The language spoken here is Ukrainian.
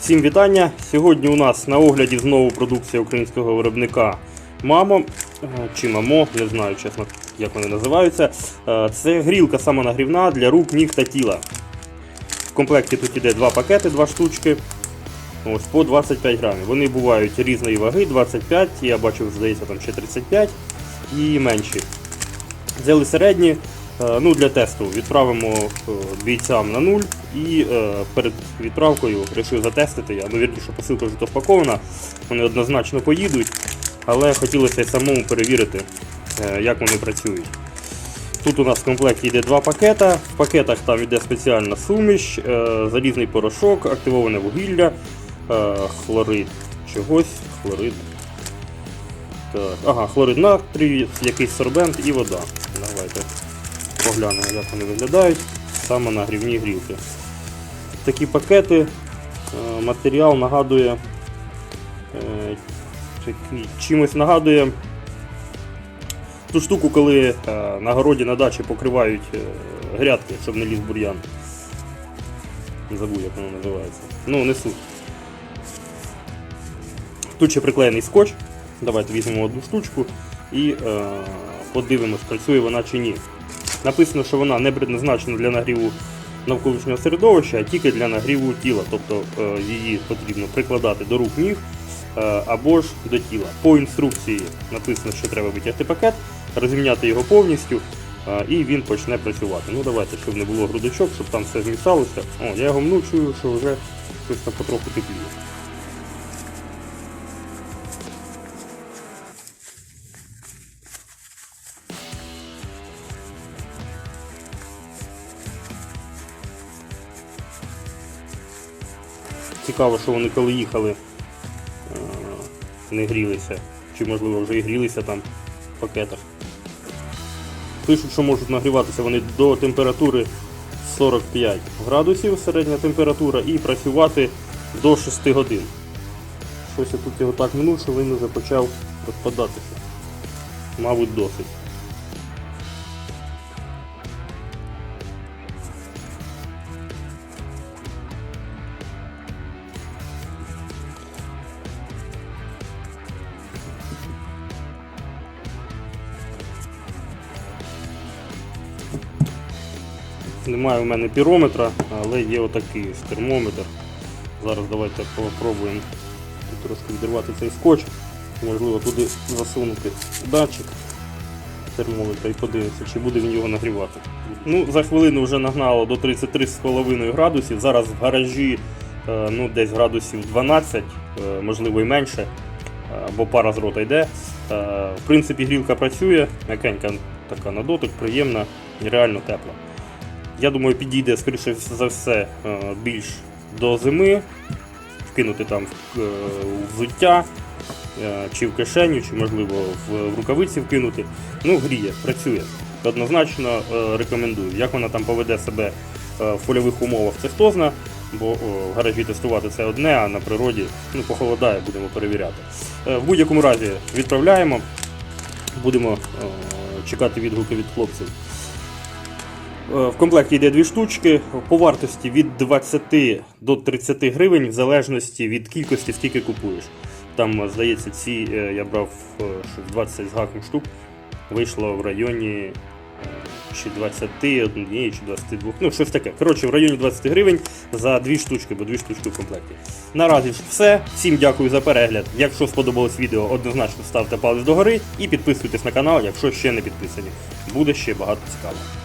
Всім вітання! Сьогодні у нас на огляді знову продукція українського виробника Мамо е, чи Мамо, не знаю чесно, як вони називаються. Е, Це грілка самонагрівна для рук, ніг та тіла. В комплекті тут іде два пакети, два штучки. Ось по 25 грамів. Вони бувають різної ваги, 25, я бачив, здається, там ще 35 і менші. Взяли середні, ну для тесту. Відправимо е, бійцям на нуль і е, перед відправкою вирішив затестити. Я, ну, вірніше, посилка вже впакована, вони однозначно поїдуть, але хотілося самому перевірити, е, як вони працюють. Тут у нас в комплекті йде два пакета. В пакетах там йде спеціальна суміш, е, залізний порошок, активоване вугілля, е, хлорид чогось, хлорид. Так, ага, хлорид натрію, якийсь сорбент і вода. Давайте поглянемо, як вони виглядають. Саме на грівні грілки. Такі пакети. е, Матеріал нагадує. е, Чимось нагадує ту штуку, коли е, на городі на дачі покривають грядки, щоб не ліз бур'ян. Забув, як воно називається. Ну, не суть. Тут ще приклеєний скотч. Давайте візьмемо одну штучку і е, подивимось, працює вона чи ні. Написано, що вона не предназначена для нагріву навколишнього середовища, а тільки для нагріву тіла. Тобто е, її потрібно прикладати до рук ніг е, або ж до тіла. По інструкції написано, що треба витягти пакет, розміняти його повністю. е, І він почне працювати. Ну давайте, щоб не було грудочок, щоб там все змішалося. О, я його мну, чую, що вже щось потроху тепліє. Цікаво, що вони коли їхали, е, не грілися. Чи можливо вже і грілися там в пакетах. Пишуть, що можуть нагріватися вони до температури 45 градусів середня температура і працювати до 6 годин. Щось я тут його так минув, що він вже почав розпадатися. Мабуть, досить. Немає у мене пірометра, але є отакий термометр. Зараз давайте трошки відірвати цей скотч. Можливо туди засунути датчик термометра і подивитися, чи буде він його нагрівати. Ну, За хвилину вже нагнало до 33,5 градусів. Зараз в гаражі е, ну, десь градусів 12, е, можливо і менше, е, бо пара з рота йде. В принципі, грілка працює, м'якенька така на дотик, приємна і реально тепла. Я думаю, підійде, скоріше за все, е, більш до зими, вкинути там е, взуття, е, чи в кишеню, чи можливо в, рукавиці вкинути. Ну, гріє, працює. Однозначно рекомендую. Як вона там поведе себе в польових умовах, це хто зна, бо в гаражі тестувати це одне, а на природі ну, похолодає, будемо перевіряти. В будь-якому разі відправляємо, будемо чекати відгуки від хлопців. Е, В комплекті йде дві штучки по вартості від 20 до 30 гривень, в залежності від кількості, скільки купуєш. Там, е, здається, ці е, я брав е, 20 з гаком штук, вийшло в районі чи 21 чи 22, ну щось таке. Коротше, в районі 20 гривень за дві штучки, бо дві штучки в комплекті. Наразі ж все. Всім дякую за перегляд. Якщо сподобалось відео, однозначно ставте палець догори і підписуйтесь на канал, якщо ще не підписані. Буде ще багато цікавого.